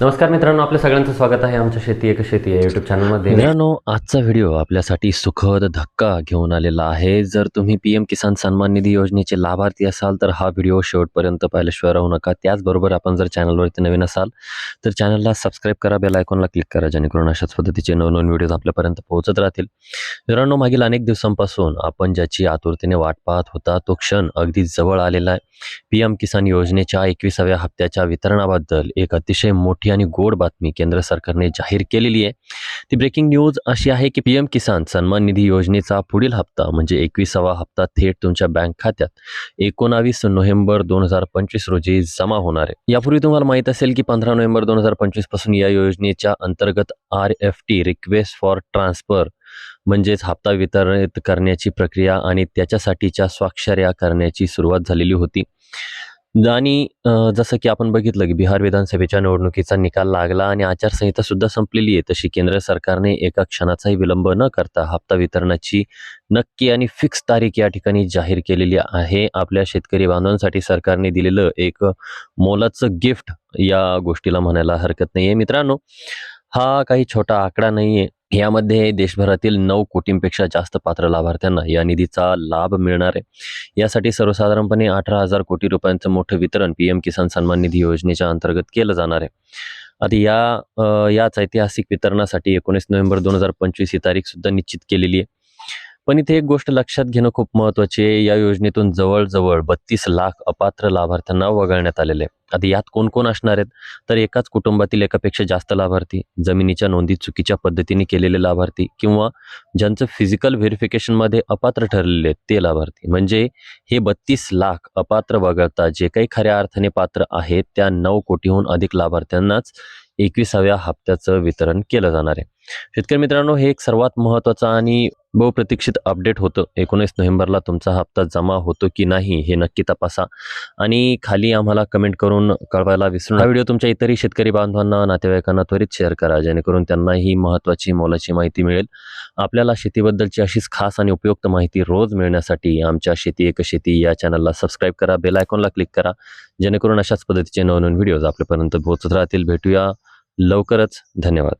नमस्कार मित्रांनो आपल्या सगळ्यांचं स्वागत आहे आमच्या शेती एक शेती या युट्यूब चॅनलमध्ये मित्रांनो आजचा व्हिडिओ आपल्यासाठी सुखद धक्का घेऊन आलेला आहे. जर तुम्ही पी एम किसान सन्मान निधी योजनेचे लाभार्थी असाल तर हा व्हिडिओ शेवटपर्यंत पाहिल्याशिवाय राहू नका. त्याचबरोबर आपण जर चॅनलवरती नवीन असाल तर चॅनलला सबस्क्राईब करा बेल आयकॉनला क्लिक करा जेणेकरून अशाच पद्धतीचे नवनवीन व्हिडिओज आपल्यापर्यंत पोहोचत राहतील. मित्रांनो मागील अनेक दिवसांपासून आपण ज्याची आतुरतेने वाट पाहत होता तो क्षण अगदी जवळ आलेला आहे. पी एम किसान योजनेच्या एकविसाव्या हप्त्याच्या वितरणाबद्दल एक अतिशय मोठी आणि गोड बातमी केंद्र सरकारने जाहीर केलेली आहे. ती ब्रेकिंग न्यूज अशी आहे की पी एम किसान सन्मान निधी योजनेचा पुढील हप्ता म्हणजे एकविसावा हप्ता थेट तुमच्या बँक खात्यात एकोणावीस नोव्हेंबर दोन हजार पंचवीस रोजी जमा होणार आहे. यापूर्वी तुम्हाला माहीत असेल की पंधरा नोव्हेंबर दोन हजार पंचवीसपासून या योजनेच्या अंतर्गत R F T request for transfer म्हणजेच हप्ता वितरित करण्याची प्रक्रिया आणि त्याच्यासाठीच्या स्वाक्षऱ्या करण्याची सुरुवात झालेली होती. आणि जसं की आपण बघितलं की बिहार विधानसभेच्या निवडणुकीचा निकाल लागला आणि आचारसंहिता सुद्धा संपलेली आहे तशी केंद्र सरकारने एका क्षणाचाही विलंब न करता हप्ता वितरणाची नक्की आणि फिक्स तारीख या ठिकाणी जाहीर केलेली आहे. आपल्या शेतकरी बांधवांसाठी सरकारने दिलेलं एक मोलाचं गिफ्ट या गोष्टीला म्हणायला हरकत नाही आहे मित्रांनो हा काही छोटा आकडा नाही आहे यामध्ये देशभरातील नऊ कोटींपेक्षा जास्त पात्र लाभार्थ्यांना या निधीचा लाभ मिळणार आहे. यासाठी सर्वसाधारणपणे अठरा हजार कोटी रुपयांचं मोठं वितरण पी एम किसान सन्मान निधी योजनेच्या अंतर्गत केलं जाणार आहे. आता या याच ऐतिहासिक वितरणासाठी एकोणीस नोव्हेंबर दोन हजार पंचवीस ही तारीख सुद्धा निश्चित केलेली आहे. पण इथे एक गोष्ट लक्षात घेणं खूप महत्वाची आहे. या योजनेतून जवळजवळ बत्तीस लाख अपात्र लाभार्थ्यांना वगळण्यात आलेले आहे. आता यात कोण कोण असणार आहेत? तर एकाच कुटुंबातील एकापेक्षा जास्त लाभार्थी जमिनीच्या नोंदी चुकीच्या पद्धतीने केलेले लाभार्थी किंवा ज्यांचं फिजिकल व्हेरिफिकेशनमध्ये अपात्र ठरलेले आहेत ते लाभार्थी. म्हणजे हे बत्तीस लाख अपात्र वगळता जे काही खऱ्या अर्थाने पात्र आहेत त्या नऊ कोटीहून अधिक लाभार्थ्यांनाच एकविसाव्या हप्त्याचं वितरण केलं जाणार आहे. शेतकरी मित्रांनो हे एक सर्वात महत्त्वाचं आणि बहुप्रतीक्षित अपडेट होतं. एकोणीस नोव्हेंबरला तुमचा हप्ता जमा होतो की नाही हे नक्की तपासा. आणि खाली आम्हाला कमेंट करून कळवायला विसरू हा व्हिडिओ तुमच्या इतरही शेतकरी बांधवांना नातेवाईकांना त्वरित शेअर करा जेणेकरून त्यांना ही महत्त्वाची मोलाची माहिती मिळेल. आपल्याला शेतीबद्दलची अशीच खास आणि उपयुक्त माहिती रोज मिळण्यासाठी आमच्या शेती एक शेती या चॅनलला सबस्क्राईब करा बेल आयकॉनला क्लिक करा जेणेकरून अशाच पद्धतीचे नवनवीन व्हिडिओज आपल्यापर्यंत पोहोचत राहतील. भेटूया लवकरच. धन्यवाद.